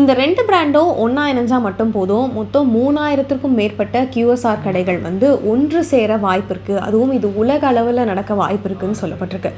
இந்த ரெண்டு பிராண்டும் ஒன்றா இணைஞ்சா மட்டும் போதும். மொத்தம் மூணாயிரத்திற்கும் மேற்பட்ட கியூஎஸ்ஆர் கடைகள் வந்து ஒன்று சேர வாய்ப்பு இருக்குது அதுவும் இது உலக அளவில் நடக்க வாய்ப்பு இருக்குன்னு சொல்லப்பட்டிருக்கு.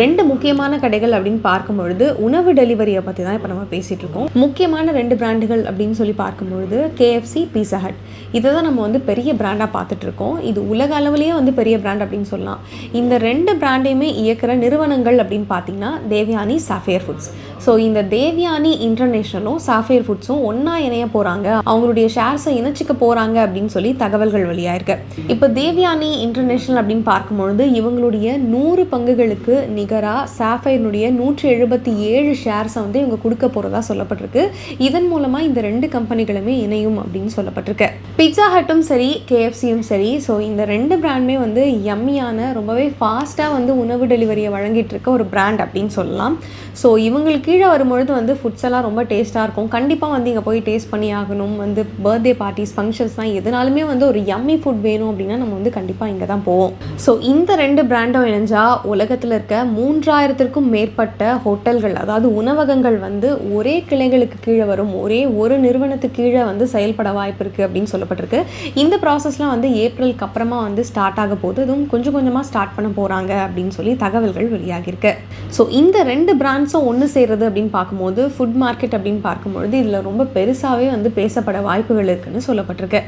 ரெண்டு முக்கியமான கடைகள் அப்படின்னு பார்க்கும்பொழுது உணவு டெலிவரியை பற்றி தான் இப்போ நம்ம பேசிகிட்டு இருக்கோம் முக்கியமான ரெண்டு பிராண்டுகள் அப்படின்னு சொல்லி பார்க்கும்பொழுது கேஎஃப்சி பீஸா ஹட் இதை தான் நம்ம வந்து பெரிய பிராண்டாக பார்த்துட்டு இருக்கோம் இது உலக அளவுலேயே வந்து பெரிய பிராண்ட் அப்படின்னு சொல்லலாம். இந்த ரெண்டு பிராண்டையுமே இயக்குற நிறுவனங்கள் அப்படின்னு பார்த்தீங்கன்னா தேவியானி சாஃபியர் ஃபுட்ஸ் ஸோ இந்த தேவியானி இன்டர்நேஷ்னலும் சாஃபேர் ஃபுட்ஸும் ஒன்றா இணைய போகிறாங்க அவங்களுடைய ஷேர்ஸை இணைச்சிக்க போகிறாங்க அப்படின்னு சொல்லி தகவல்கள் வெளியாயிருக்கு. இப்போ தேவ்யானி இன்டர்நேஷனல் அப்படின்னு பார்க்கும்பொழுது இவங்களுடைய நூறு பங்குகளுக்கு நிகராக சாஃபயர்னுடைய நூற்றி எழுபத்தி ஏழு ஷேர்ஸை வந்து இவங்க கொடுக்க போகிறதா சொல்லப்பட்டிருக்கு. இதன் மூலமாக இந்த ரெண்டு கம்பெனிகளுமே இணையும் அப்படின்னு சொல்லப்பட்டிருக்கு. பிட்சா ஹட்டும் சரி கேஎஃப்சியும் சரி ஸோ இந்த ரெண்டு பிராண்டுமே வந்து எம்மியான ரொம்பவே ஃபாஸ்ட்டாக வந்து உணவு டெலிவரியை வழங்கிட்டு இருக்க ஒரு பிராண்ட் அப்படின்னு சொல்லலாம். ஸோ இவங்களுக்கு கீழே வரும்பொழுது வந்து ஃபுட்ஸ் எல்லாம் ரொம்ப டேஸ்ட்டாக இருக்கும். கண்டிப்பாக வந்து இங்கே போய் டேஸ்ட் பண்ணி ஆகணும். வந்து பர்த்டே பார்ட்டிஸ் ஃபங்க்ஷன்ஸ்லாம் எதுனாலுமே வந்து ஒரு யம்மி ஃபுட் வேணும் அப்படின்னா நம்ம வந்து கண்டிப்பாக இங்கே தான் போவோம். ஸோ இந்த ரெண்டு பிராண்டும் இணைஞ்சால் உலகத்தில் இருக்க மூன்றாயிரத்திற்கும் மேற்பட்ட ஹோட்டல்கள் அதாவது உணவகங்கள் வந்து ஒரே கிளைகளுக்கு கீழே வரும். ஒரே ஒரு நிறுவனத்துக்கு கீழே வந்து செயல்பட வாய்ப்பு இருக்குது அப்படின்னு சொல்லப்பட்டிருக்கு. இந்த ப்ராசஸ்லாம் வந்து ஏப்ரலுக்கு அப்புறமா வந்து ஸ்டார்ட் ஆக போகுது. அதுவும் கொஞ்சம் கொஞ்சமாக ஸ்டார்ட் பண்ண போகிறாங்க அப்படின்னு சொல்லி தகவல்கள் வெளியாகியிருக்கு. ஸோ இந்த ரெண்டு பிராண்ட்ஸும் ஒன்று சேர்றது அப்படின்னு பார்க்கும்போது ஃபுட் மார்க்கெட் அப்படின்னு பார்க்கும்பொழுது இதில் ரொம்ப பெருசாகவே வந்து பேசப்பட வாய்ப்புகள் இருக்குன்னு சொல்லப்பட்டிருக்கு.